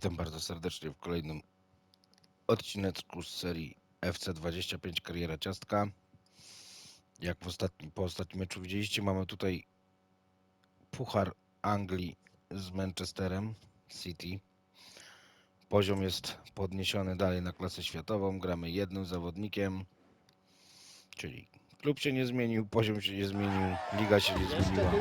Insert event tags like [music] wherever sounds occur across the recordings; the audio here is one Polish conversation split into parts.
Witam bardzo serdecznie w kolejnym odcineczku z serii FC25 Kariera Ciastka. Jak w ostatnim, po ostatnim meczu widzieliście, mamy tutaj Puchar Anglii z Manchesterem City. Poziom jest podniesiony dalej na klasę światową. Gramy jednym zawodnikiem, czyli klub się nie zmienił, poziom się nie zmienił, liga się nie zmieniła.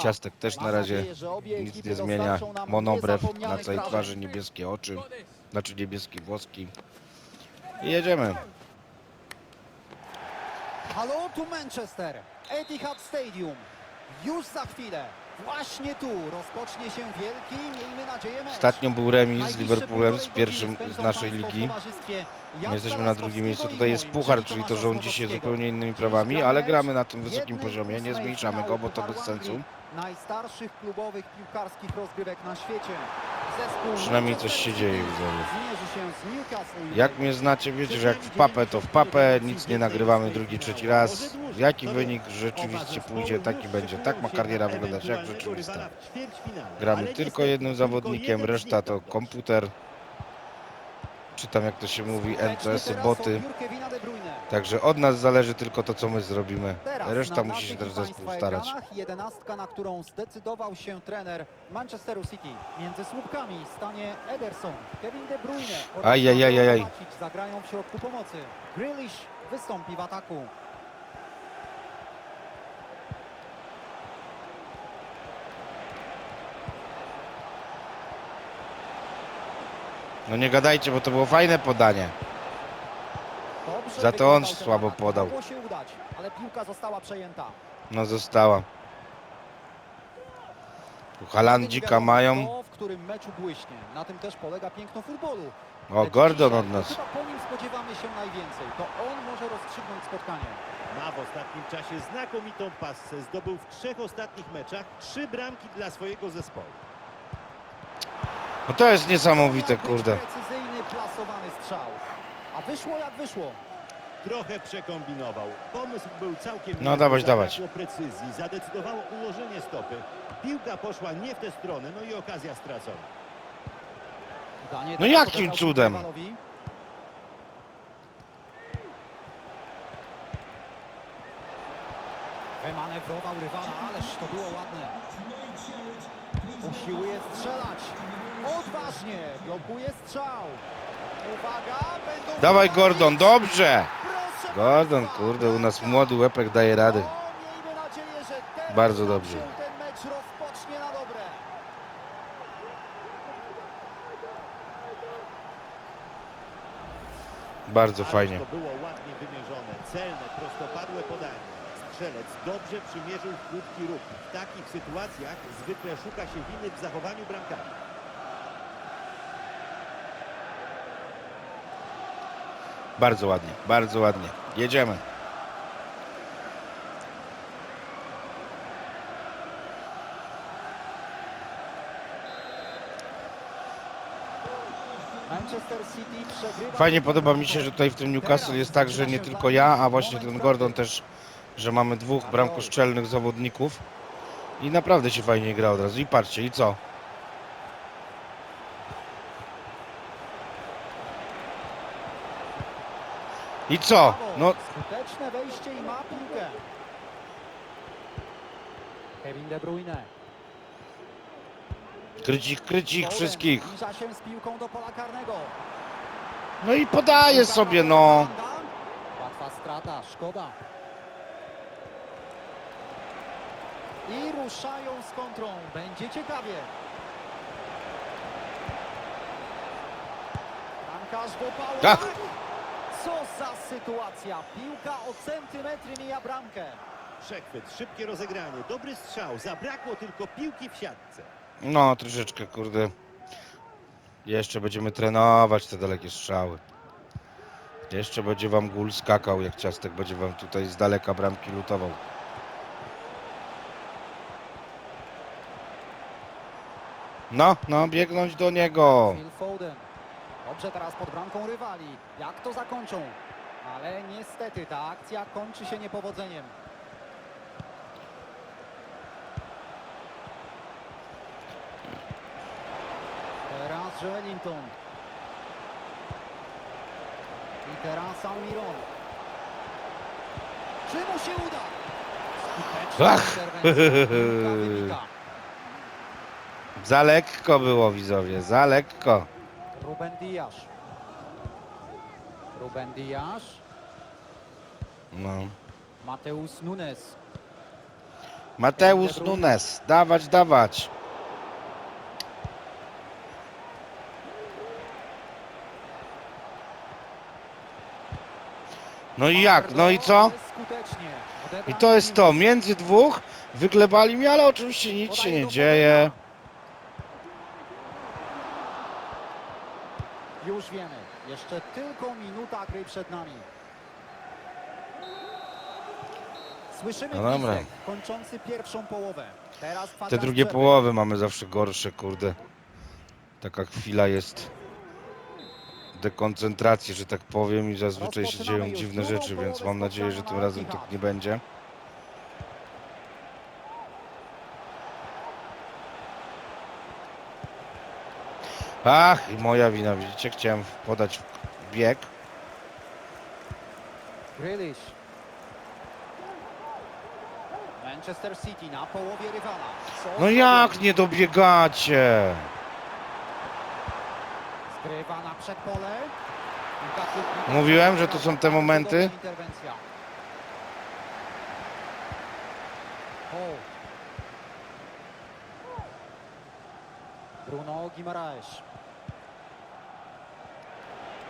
Ciastek też na razie nic nie zmienia. Monobrew na całej twarzy, niebieskie oczy, znaczy niebieskie włoski. I jedziemy. Halo tu Manchester, Etihad Stadium. Już za chwilę, właśnie tu rozpocznie się wielki, miejmy nadzieję, mecz. Ostatnio był remis z Liverpoolem, z pierwszym z naszej ligi. My jesteśmy na drugim miejscu. Tutaj jest puchar, czyli to rządzi się zupełnie innymi prawami, ale gramy na tym wysokim poziomie, nie zmniejszamy go, bo to bez sensu. Najstarszych klubowych piłkarskich rozgrywek na świecie. Przynajmniej coś się dzieje, Newcastle United. Jak mnie znacie, wiecie, że jak w papę, to w papę, nic nie nagrywamy drugi, trzeci raz. Jaki wynik rzeczywiście pójdzie, taki będzie. Tak ma kariera wyglądać, jak rzeczywista. Gramy tylko jednym zawodnikiem, reszta to komputer, czy tam jak to się mówi, NCS-y, boty. odbiór Kevina De Bruyne. Także od nas zależy tylko to, co my zrobimy. Teraz Reszta na musi się naszych też i zespół Państwa starać. ekranach Jedenastka, na którą zdecydował się trener Manchesteru City. Między słupkami stanie Ederson, Kevin De Bruyne oraz Ajajajajaj. Macic zagrają w środku pomocy. Grealish wystąpi w ataku. No nie gadajcie, bo to było fajne podanie. Za to on słabo podał. Mogło się udać, ale piłka została przejęta. No została. Tu Halandzika mają. W którym meczu błyśnie. Na tym też polega piękno futbolu. O, Gordon od nas. Chyba po nim spodziewamy się najwięcej. To on może rozstrzygnąć spotkanie. Ma w ostatnim czasie znakomitą pasę. Zdobył w trzech ostatnich meczach trzy bramki dla swojego zespołu. No to jest niesamowite, kurde. Precyzyjny, plasowany strzał. A wyszło jak wyszło. Trochę przekombinował. Pomysł był całkiem No, dawać, dawać. precyzji. Zadecydowało ułożenie stopy. Piłka poszła nie w tę stronę, no i okazja stracona. Danie No jakim cudem? rywalowi. Wymanewrował rywala, ależ to było ładne. Usiłuje strzelać. Odważnie blokuje strzał. Uwaga, będą... Dawaj Gordon, dobrze! Gordon, kurde, u nas młody łepek daje rady. Bardzo dobrze. Bardzo fajnie. To było ładnie wymierzone, celne, prostopadłe podanie. Strzelec dobrze przymierzył krótki ruch. W takich sytuacjach zwykle szuka się winy w zachowaniu bramkarza. Bardzo ładnie, bardzo ładnie. Jedziemy. Fajnie podoba mi się, że tutaj w tym Newcastle jest tak, że nie tylko ja, a właśnie ten Gordon też, że mamy dwóch bramkoszczelnych zawodników. I naprawdę się fajnie gra od razu. I patrzcie, i co? I co? No, Skuteczne wejście i ma piłkę. Kevin De Bruyne. ich Foden wszystkich. No i podaje sobie, no. Łatwa strata, szkoda. I ruszają z kontrą. Będzie ciekawie. Bramkarz. Tak. Co za sytuacja. Piłka o centymetry mija bramkę. Przechwyt, szybkie rozegranie, dobry strzał. Zabrakło tylko piłki w siatce. No, troszeczkę, kurde. Jeszcze będziemy trenować te dalekie strzały. Jeszcze będzie wam gól skakał, jak ciastek będzie wam tutaj z daleka bramki lutował. No, no, biegnąć do niego. Phil Foden. Dobrze teraz pod bramką rywali. Jak to zakończą? Ale niestety ta akcja kończy się niepowodzeniem. Teraz Joelinton. I teraz Almiron. Czy mu się uda? Ach. [laughs] Za lekko było widzowie, za lekko. Ruben Diaz. Ruben Diaz. No. Mateus Nunes. Mateusz Nunes, dawać, dawać. No i jak? No i co? I to jest to, między dwóch wyglebali mnie, ale oczywiście nic się nie dzieje. Już wiemy. Jeszcze tylko minuta gry przed nami. Słyszymy No dobra. gwizdek kończący pierwszą połowę. Teraz Te kwadrans drugie przerwy. połowy mamy zawsze gorsze, kurde. Taka chwila jest dekoncentracji, że tak powiem i zazwyczaj się dzieją już dziwne drugą rzeczy, więc mam nadzieję, że tym spotkania na razem tak nie będzie. Ach, i moja wina, widzicie, chciałem podać bieg. Grealish. Manchester City na połowie rywala. Co No jak nie dobiegacie? Zgrywa na przedpole. Mówiłem, że to są te momenty. Interwencja. O. Bruno Guimaraes.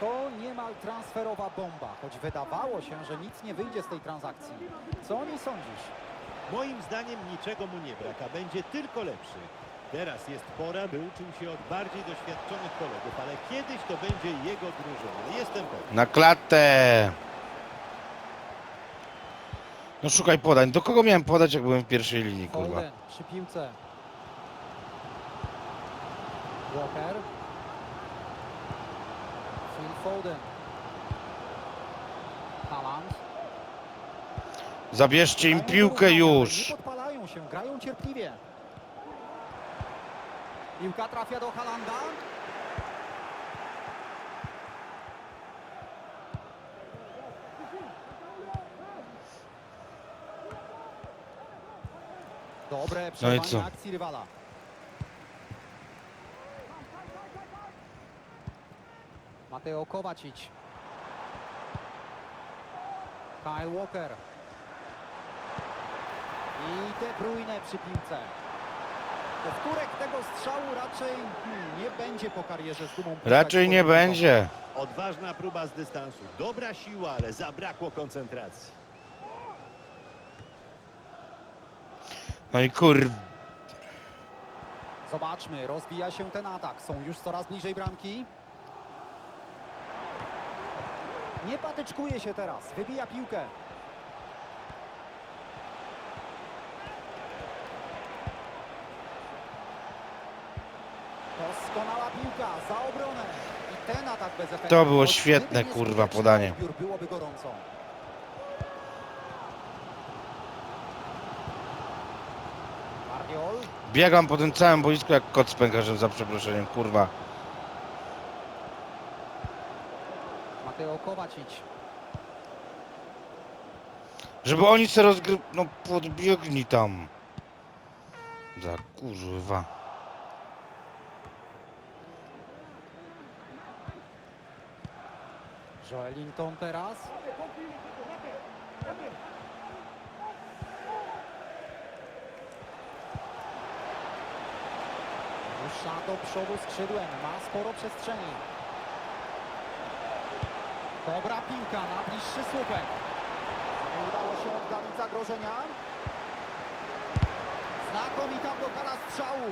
To niemal transferowa bomba, choć wydawało się, że nic nie wyjdzie z tej transakcji. Co o niej sądzisz? Moim zdaniem niczego mu nie brak, a będzie tylko lepszy. Teraz jest pora, by uczył się od bardziej doświadczonych kolegów, ale kiedyś to będzie jego drużyna. Jestem pewien. Na klatę! No szukaj podań. Do kogo miałem podać, jak byłem w pierwszej linii, kurwa? Foden przy piłce. Walker. Phil Foden. Haaland. Zabierzcie im piłkę już! Podpalają się, grają cierpliwie. Piłka trafia do Halanda. Dobre No i co? akcji rywala. Mateo Kovacic. Kyle Walker. I De Bruyne przy piłce. Powtórek tego strzału raczej hmm, nie będzie po karierze z dumą. Raczej nie będzie. Odważna próba z dystansu. Dobra siła, ale zabrakło koncentracji. No i kur... Zobaczmy, rozwija się ten atak. Są już coraz bliżej bramki. Nie patyczkuje się teraz. Wybija piłkę. Doskonała piłka za obronę. I ten atak bez efektu. To było świetne, kurwa, podanie. Byłoby gorąco. Biegam po tym całym boisku jak kot z pękarzem, za przeproszeniem, kurwa. Kovacic. Żeby oni se rozgry... No podbiegnij tam. Za kurwa. Joelinton teraz. Rusza do przodu skrzydłem, ma sporo przestrzeni. Dobra piłka na bliższy słupek. Nie udało się oddalić zagrożenia. Znakomita blokada strzału.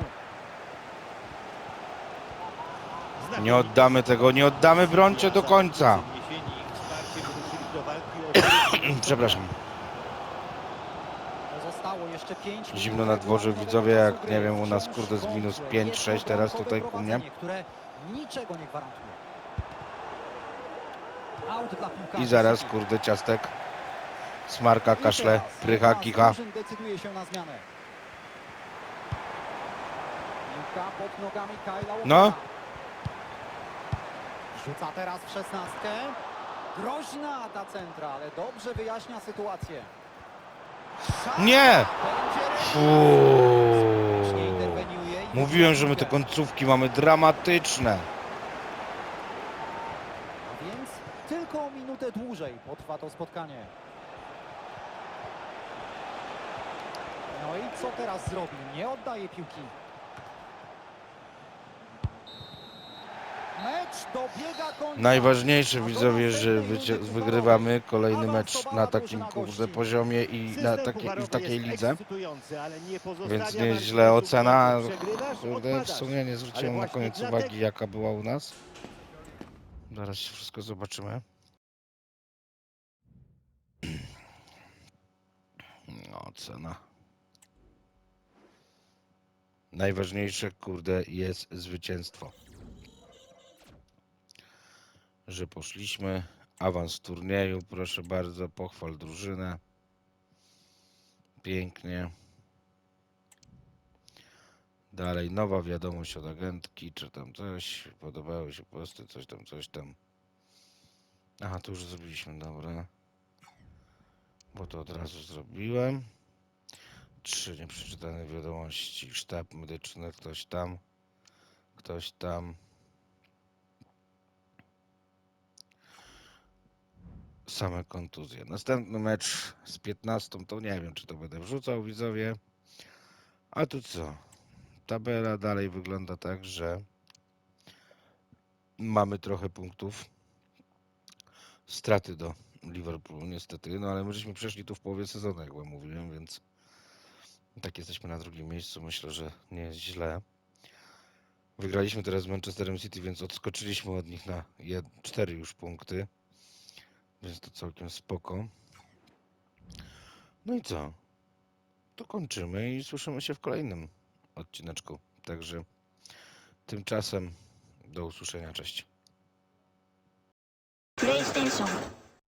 Nie oddamy tego, nie oddamy brońcie do końca. [clears throat] Przepraszam. Pozostało jeszcze 5 minut Zimno na dworze, widzowie, jak nie wiem, u nas, kurde, z minus wątłe, 5, 6 teraz tutaj u mnie. które niczego nie gwarantuje. I zaraz, kurde, ciastek. Smarka, kaszle, prycha, kicha. drużyn decyduje się na zmianę. Piłka pod nogami Kyla Walkera. No. Rzuca teraz w szesnastkę. Groźna ta centra, ale dobrze wyjaśnia sytuację. Nie! Fuuu. Mówiłem, że my te końcówki mamy dramatyczne. A więc tylko o minutę dłużej potrwa to spotkanie. No i co teraz zrobi? Nie oddaje piłki. Mecz dobiega końca. Najważniejsze widzowie, że wygrywamy kolejny mecz na takim kurde poziomie i na i w takiej lidze. Więc nieźle ocena. Kurde, w sumie nie zwróciłem na koniec uwagi jaka była u nas. Zaraz się wszystko zobaczymy. No, ocena. Najważniejsze, kurde, jest zwycięstwo. Że poszliśmy. Awans turnieju, proszę bardzo, pochwal drużynę. Pięknie. Dalej, nowa wiadomość od agentki, czy tam coś, podobały się posty, coś tam, coś tam. Aha, to już zrobiliśmy, dobra. Bo to od razu zrobiłem. Trzy nieprzeczytane wiadomości. Sztab medyczny, ktoś tam, ktoś tam. Same kontuzje. Następny mecz z 15, to nie wiem, czy to będę wrzucał, widzowie. A tu co? tabela dalej wygląda tak, że mamy trochę punktów. Straty do Liverpoolu, niestety, no ale my żeśmy przeszli tu w połowie sezonu, jak wam mówiłem, więc tak jesteśmy na drugim miejscu. Myślę, że nie jest źle. Wygraliśmy teraz z Manchesterem City, więc odskoczyliśmy od nich na 4 już punkty. Więc to całkiem spoko. No i co? To kończymy i słyszymy się w kolejnym odcineczku. Także tymczasem do usłyszenia. Cześć. PlayStation